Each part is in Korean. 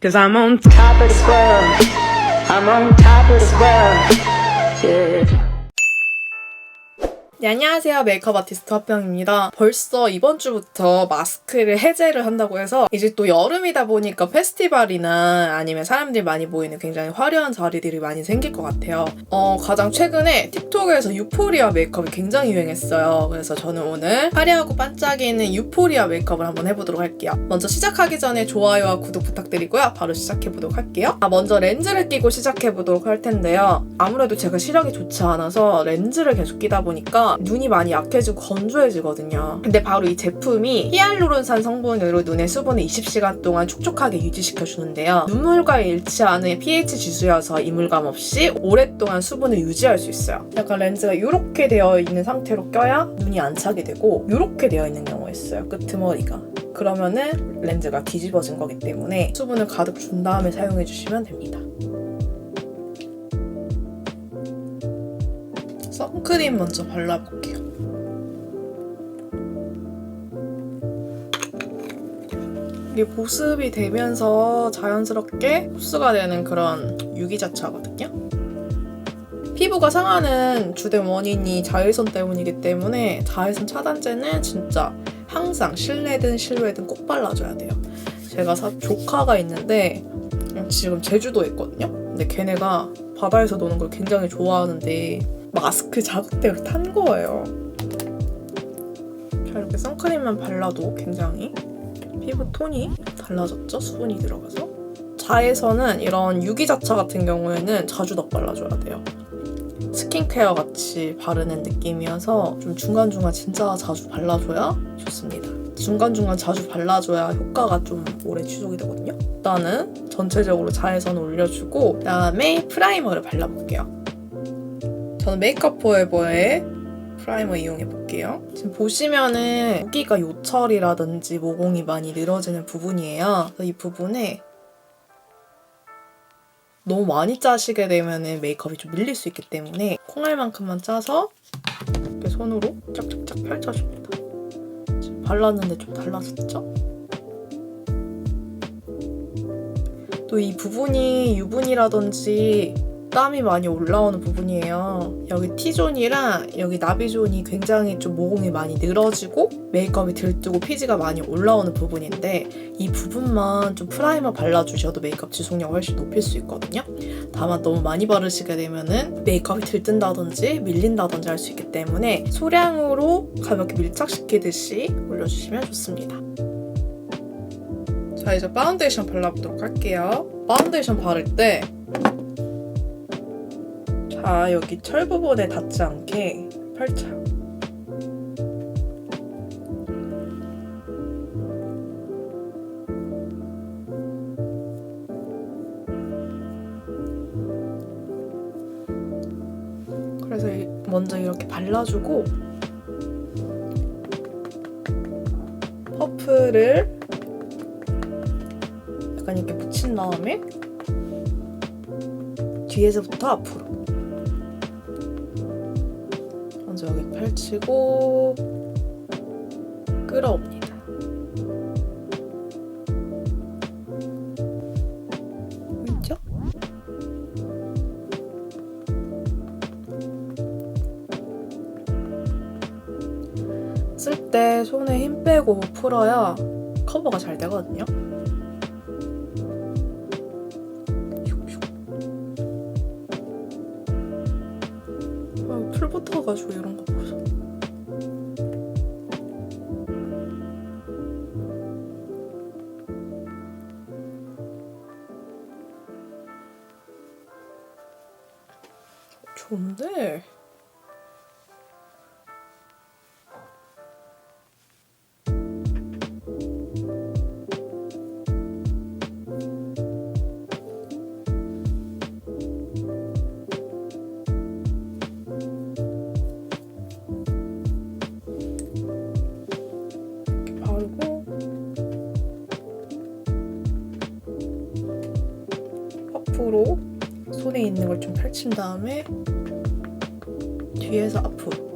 Cause I'm on top of the world. I'm on top of the world. Yeah. 네, 안녕하세요. 메이크업 아티스트 화평입니다. 벌써 이번 주부터 마스크를 해제를 한다고 해서 이제 또 여름이다 보니까 페스티벌이나 아니면 사람들이 많이 모이는 굉장히 화려한 자리들이 많이 생길 것 같아요. 어, 가장 최근에 틱톡에서 유포리아 메이크업이 굉장히 유행했어요. 그래서 저는 오늘 화려하고 반짝이는 유포리아 메이크업을 한번 해보도록 할게요. 먼저 시작하기 전에 좋아요와 구독 부탁드리고요. 바로 시작해보도록 할게요. 아, 먼저 렌즈를 끼고 시작해보도록 할 텐데요. 아무래도 제가 시력이 좋지 않아서 렌즈를 계속 끼다 보니까 눈이 많이 약해지고 건조해지거든요. 근데 바로 이 제품이 히알루론산 성분으로 눈의 수분을 20시간 동안 촉촉하게 유지시켜 주는데요. 눈물과 일치하는 pH 지수여서 이물감 없이 오랫동안 수분을 유지할 수 있어요. 약간 렌즈가 이렇게 되어 있는 상태로 껴야 눈이 안 차게 되고 이렇게 되어 있는 경우가 있어요. 끄트머리가. 그러면은 렌즈가 뒤집어진 거기 때문에 수분을 가득 준 다음에 사용해 주시면 됩니다. 선크림 먼저 발라볼게요. 이게 보습이 되면서 자연스럽게 흡수가 되는 그런 유기자차거든요. 피부가 상하는 주된 원인이 자외선 때문이기 때문에 자외선 차단제는 진짜 항상 실내든 실외든 꼭 발라줘야 돼요. 제가 사, 조카가 있는데 지금 제주도에 있거든요. 근데 걔네가 바다에서 노는 걸 굉장히 좋아하는데 마스크 자극대를 탄 거예요. 자 이렇게 선크림만 발라도 굉장히 피부 톤이 달라졌죠? 수분이 들어가서. 자외선은 이런 유기자차 같은 경우에는 자주 덧발라줘야 돼요. 스킨케어 같이 바르는 느낌이어서 좀 중간중간 진짜 자주 발라줘야 좋습니다. 중간중간 자주 발라줘야 효과가 좀 오래 지속이 되거든요. 일단은 전체적으로 자외선 올려주고 그다음에 프라이머를 발라볼게요. 저는 메이크업 포에버의 프라이머 이용해 볼게요. 지금 보시면은 여기가 요철이라든지 모공이 많이 늘어지는 부분이에요. 이 부분에 너무 많이 짜시게 되면 메이크업이 좀 밀릴 수 있기 때문에 콩알만큼만 짜서 이렇게 손으로 쫙쫙쫙 펼쳐줍니다. 지금 발랐는데 좀 달라졌죠? 또 이 부분이 유분이라든지 땀이 많이 올라오는 부분이에요. 여기 T존이랑 여기 나비존이 굉장히 좀 모공이 많이 늘어지고 메이크업이 들뜨고 피지가 많이 올라오는 부분인데 이 부분만 좀 프라이머 발라주셔도 메이크업 지속력 훨씬 높일 수 있거든요. 다만 너무 많이 바르시게 되면은 메이크업이 들뜬다든지 밀린다든지 할 수 있기 때문에 소량으로 가볍게 밀착시키듯이 올려주시면 좋습니다. 자 이제 파운데이션 발라보도록 할게요. 파운데이션 바를 때 자, 여기 철 부분에 닿지 않게 펼쳐요. 그래서 이- 먼저 이렇게 발라주고 퍼프를 약간 이렇게 붙인 다음에 뒤에서부터 앞으로 펼치고 끌어옵니다. 보이죠? 쓸 때 손에 힘 빼고 풀어야 커버가 잘 되거든요. 바르고 퍼프로 손에 있는 걸 좀 펼친 다음에 뒤에서 앞으로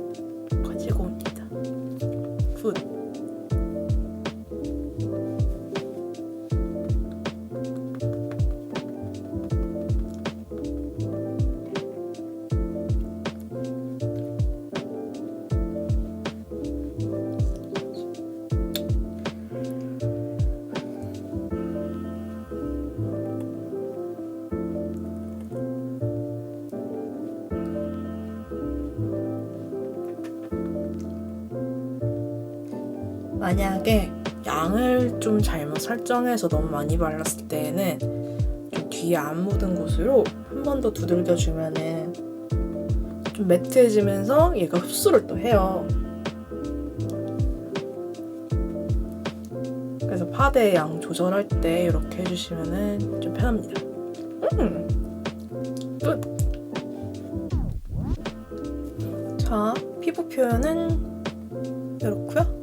만약에 양을 좀 잘못 설정해서 너무 많이 발랐을 때에는 좀 뒤에 안 묻은 곳으로 한 번 더 두들겨 주면은 좀 매트해지면서 얘가 흡수를 또 해요. 그래서 파데 양 조절할 때 이렇게 해주시면은 좀 편합니다. 음, 끝. 자, 피부 표현은 이렇고요.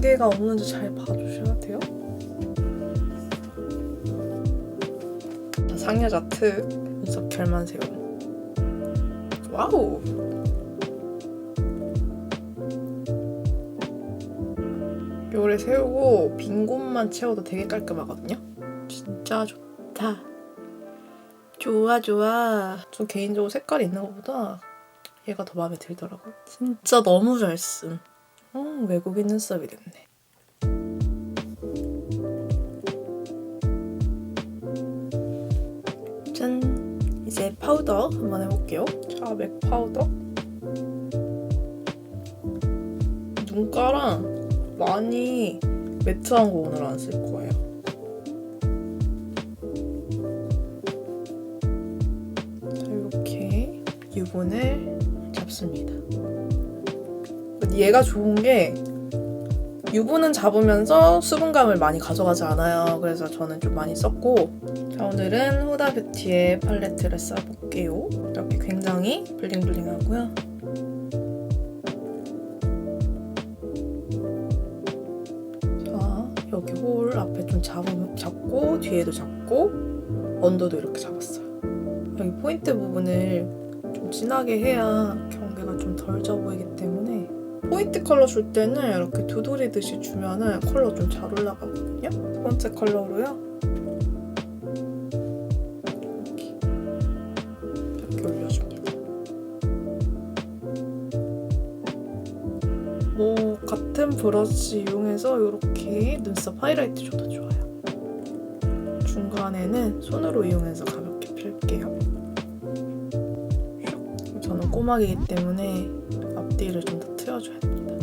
경계가 없는지 잘 봐주셔야 돼요. 자, 상여자 특 눈썹 결만 세움. 와우. 요래 세우고 빈 곳만 채워도 되게 깔끔하거든요. 진짜 좋다. 좋아 좋아. 저 개인적으로 색깔이 있는 것보다 얘가 더 마음에 들더라고. 진짜 너무 잘 쓴. 어, 외국인 눈썹이 됐네. 짠. 이제 파우더 한번 해볼게요. 자, 맥 파우더. 눈가랑 많이 매트한 거 오늘 안 쓸 거예요. 자, 이렇게 유분을 잡습니다. 얘가 좋은 게 유분은 잡으면서 수분감을 많이 가져가지 않아요. 그래서 저는 좀 많이 썼고 자 오늘은 후다 뷰티의 팔레트를 써볼게요. 이렇게 굉장히 블링블링하고요. 자 여기 홀 앞에 좀 잡, 잡고 뒤에도 잡고 언더도 이렇게 잡았어요. 여기 포인트 부분을 좀 진하게 해야 경계가 좀 덜 져 보이기 포인트 컬러 줄 때는 이렇게 두드리듯이 주면은 컬러 좀 잘 올라가거든요. 두 번째 컬러로요. 이렇게 올려줍니다. 뭐 같은 브러쉬 이용해서 이렇게 눈썹 하이라이트 줘도 좋아요. 중간에는 손으로 이용해서 가볍게 펼게요. 슉. 저는 꼬막이기 때문에 앞뒤를 좀 더 트여줘야 됩니다.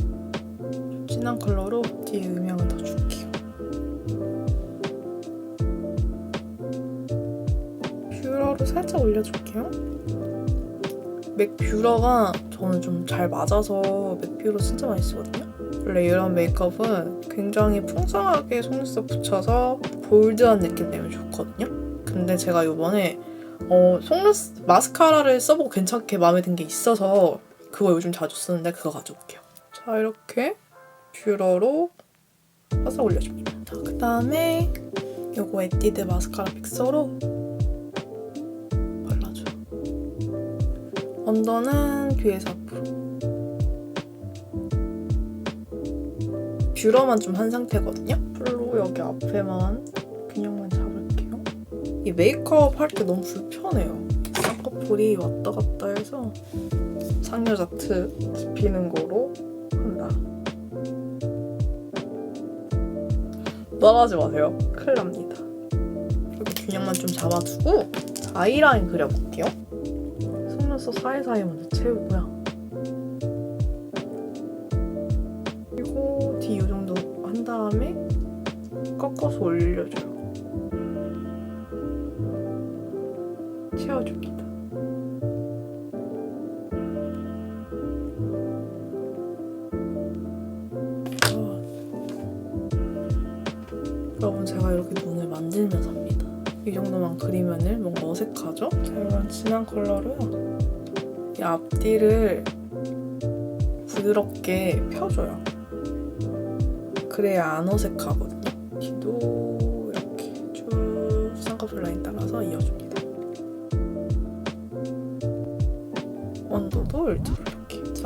좀 진한 컬러로 뒤에 음영을 더 줄게요. 뷰러로 살짝 올려줄게요. 맥 뷰러가 저는 좀 잘 맞아서 맥 뷰러 진짜 많이 쓰거든요. 원래 이런 메이크업은 굉장히 풍성하게 속눈썹 붙여서 볼드한 느낌 내면 좋거든요. 근데 제가 이번에 어, 속눈썹 마스카라를 써보고 괜찮게 마음에 든 게 있어서 그거 요즘 자주 쓰는데 그거 가져올게요. 자 이렇게 뷰러로 살짝 올려줍니다. 자, 그 다음에 요거 에뛰드 마스카라 픽서로 발라줘요. 언더는 뒤에서 앞으로. 뷰러만 좀 한 상태거든요. 풀로 여기 앞에만 균형만 잡을게요. 이 메이크업 할 때 너무 불편해요. 쌍꺼풀이 왔다 갔다 해서 상여자트 짚히는 거로 한다. 나가지 마세요. 큰일 납니다. 이렇게 균형만 좀 잡아주고 자, 아이라인 그려볼게요. 속눈썹 사이사이 먼저 채우고요. 그리고 뒤 이 정도 한 다음에 꺾어서 올려줘요. 채워줍니다. 그리면은 뭔가 어색하죠? 자 이런 진한 컬러로요. 이 앞뒤를 부드럽게 펴줘요. 그래야 안 어색하거든요. 뒤도 이렇게 쭉 쌍꺼풀 라인 따라서 이어줍니다. 원도도 일자로.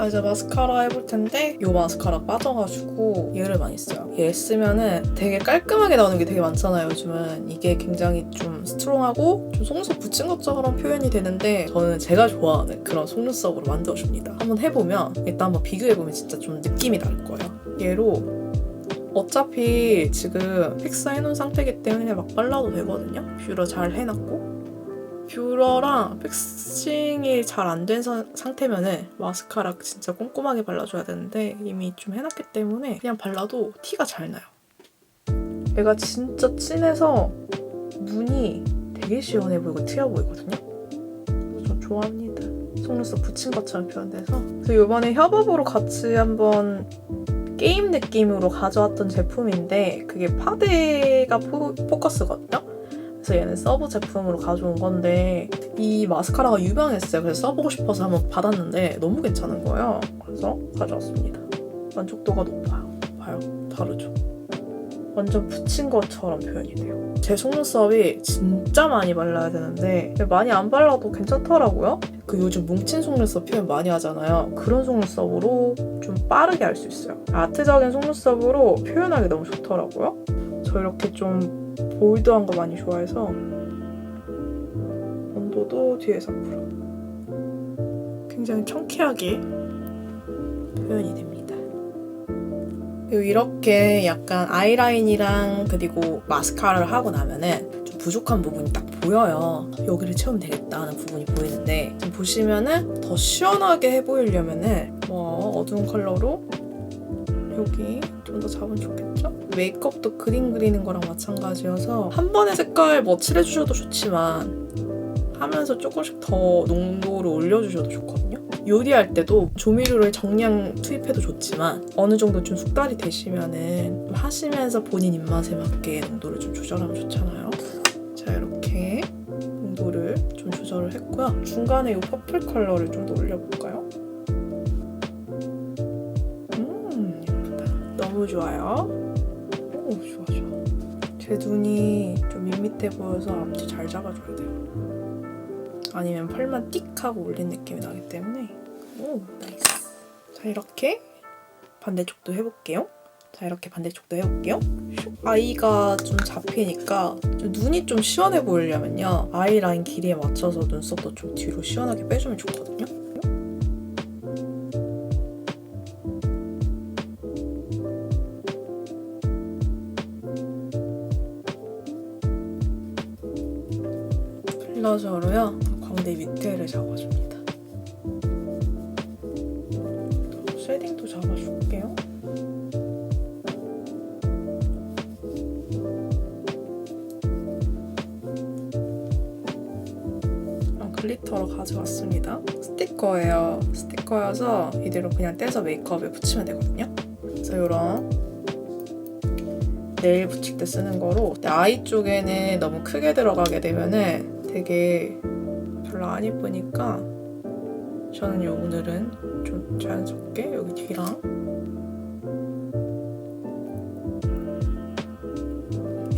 자 이제 마스카라 해볼 텐데 이 마스카라 빠져가지고 얘를 많이 써요. 얘 쓰면은 되게 깔끔하게 나오는 게 되게 많잖아요. 요즘은 이게 굉장히 좀 스트롱하고 좀 속눈썹 붙인 것처럼 표현이 되는데 저는 제가 좋아하는 그런 속눈썹으로 만들어줍니다. 한번 해보면 일단 한번 비교해보면 진짜 좀 느낌이 다를 거예요. 얘로 어차피 지금 픽스 해놓은 상태이기 때문에 막 발라도 되거든요. 뷰러 잘 해놨고 뷰러랑 픽싱이 잘 안 된 상태면은 마스카라 진짜 꼼꼼하게 발라줘야 되는데 이미 좀 해놨기 때문에 그냥 발라도 티가 잘 나요. 얘가 진짜 진해서 눈이 되게 시원해 보이고 트여 보이거든요. 좀 좋아합니다. 속눈썹 붙인 것처럼 표현돼서 그래서 이번에 협업으로 같이 한번 게임 느낌으로 가져왔던 제품인데 그게 파데가 포, 포커스거든요. 그래서 얘는 서브 제품으로 가져온 건데 이 마스카라가 유명했어요. 그래서 써보고 싶어서 한번 받았는데 너무 괜찮은 거예요. 그래서 가져왔습니다. 만족도가 높아요. 봐요. 다르죠? 완전 붙인 것처럼 표현이 돼요. 제 속눈썹이 진짜 많이 발라야 되는데 많이 안 발라도 괜찮더라고요. 그 요즘 뭉친 속눈썹 표현 많이 하잖아요. 그런 속눈썹으로 좀 빠르게 할 수 있어요. 아트적인 속눈썹으로 표현하기 너무 좋더라고요. 저 이렇게 좀 볼드한 거 많이 좋아해서 온도도 뒤에서 풀어. 굉장히 청키하게 표현이 됩니다. 그리고 이렇게 약간 아이라인이랑 그리고 마스카라를 하고 나면은 좀 부족한 부분이 딱 보여요. 여기를 채우면 되겠다 하는 부분이 보이는데 보시면은 더 시원하게 해 보이려면은 뭐 어두운 컬러로 여기 좀 더 잡으면 좋겠죠? 메이크업도 그림 그리는 거랑 마찬가지여서 한 번에 색깔 뭐 칠해주셔도 좋지만 하면서 조금씩 더 농도를 올려주셔도 좋거든요. 요리할 때도 조미료를 정량 투입해도 좋지만 어느 정도 좀 숙달이 되시면은 좀 하시면서 본인 입맛에 맞게 농도를 좀 조절하면 좋잖아요. 자 이렇게 농도를 좀 조절을 했고요. 중간에 이 퍼플 컬러를 좀 더 올려볼까요? 너무 좋아요. 오 좋아 좋아. 제 눈이 좀 밋밋해 보여서 앞뒤 잘 잡아줘야 돼요. 아니면 펄만 띡 하고 올린 느낌이 나기 때문에 오 나이스 자 이렇게 반대쪽도 해볼게요 자 이렇게 반대쪽도 해볼게요 슉. 아이가 좀 잡히니까 좀 눈이 좀 시원해 보이려면요 아이라인 길이에 맞춰서 눈썹도 좀 뒤로 시원하게 빼주면 좋거든요 플러저로요 광대 밑에를 잡아줍니다. 쉐딩도 잡아줄게요. 아, 글리터로 가져왔습니다. 스티커예요. 스티커여서 이대로 그냥 떼서 메이크업에 붙이면 되거든요. 그래서 이런 네일 붙일 때 쓰는 거로 아이 쪽에는 너무 크게 들어가게 되면은 되게 별로 안 예쁘니까 저는 요 오늘은 좀 자연스럽게 여기 뒤랑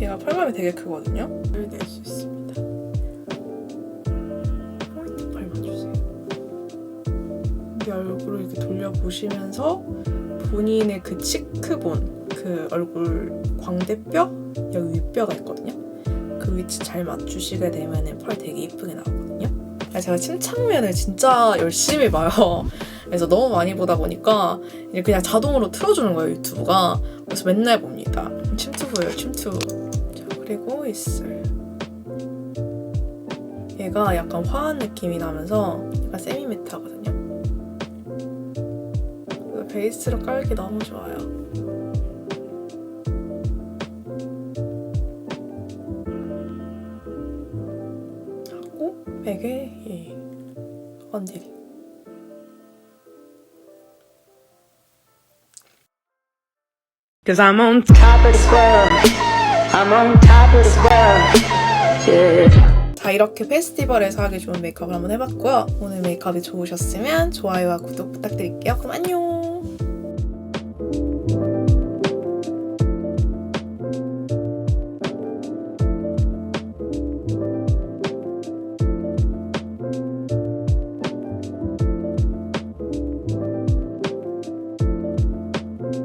얘가 펄감이 되게 크거든요. 낼수 있습니다. 포인트 펄만 주세요. 이 얼굴을 이렇게 돌려보시면서 본인의 그 치크본, 그 얼굴 광대뼈? 여기 윗뼈가 있거든요. 그 위치 잘 맞추시게 되면 펄 되게 이쁘게 나오거든요. 제가 침착맨을 진짜 열심히 봐요. 그래서 너무 많이 보다 보니까 그냥 자동으로 틀어주는 거예요, 유튜브가. 그래서 맨날 봅니다. 침투브예요, 침투브. 자, 그리고 입술. 얘가 약간 화한 느낌이 나면서 약간 세미매트하거든요. 베이스로 깔기 너무 좋아요. 하고 베개 이 건드리. Cause I'm on Top of the world. I'm on top of the world. Yeah. 자 이렇게 페스티벌에서 하기 좋은 메이크업을 한번 해봤고요. 오늘 메이크업이 좋으셨으면 좋아요와 구독 부탁드릴게요. 그럼 안녕!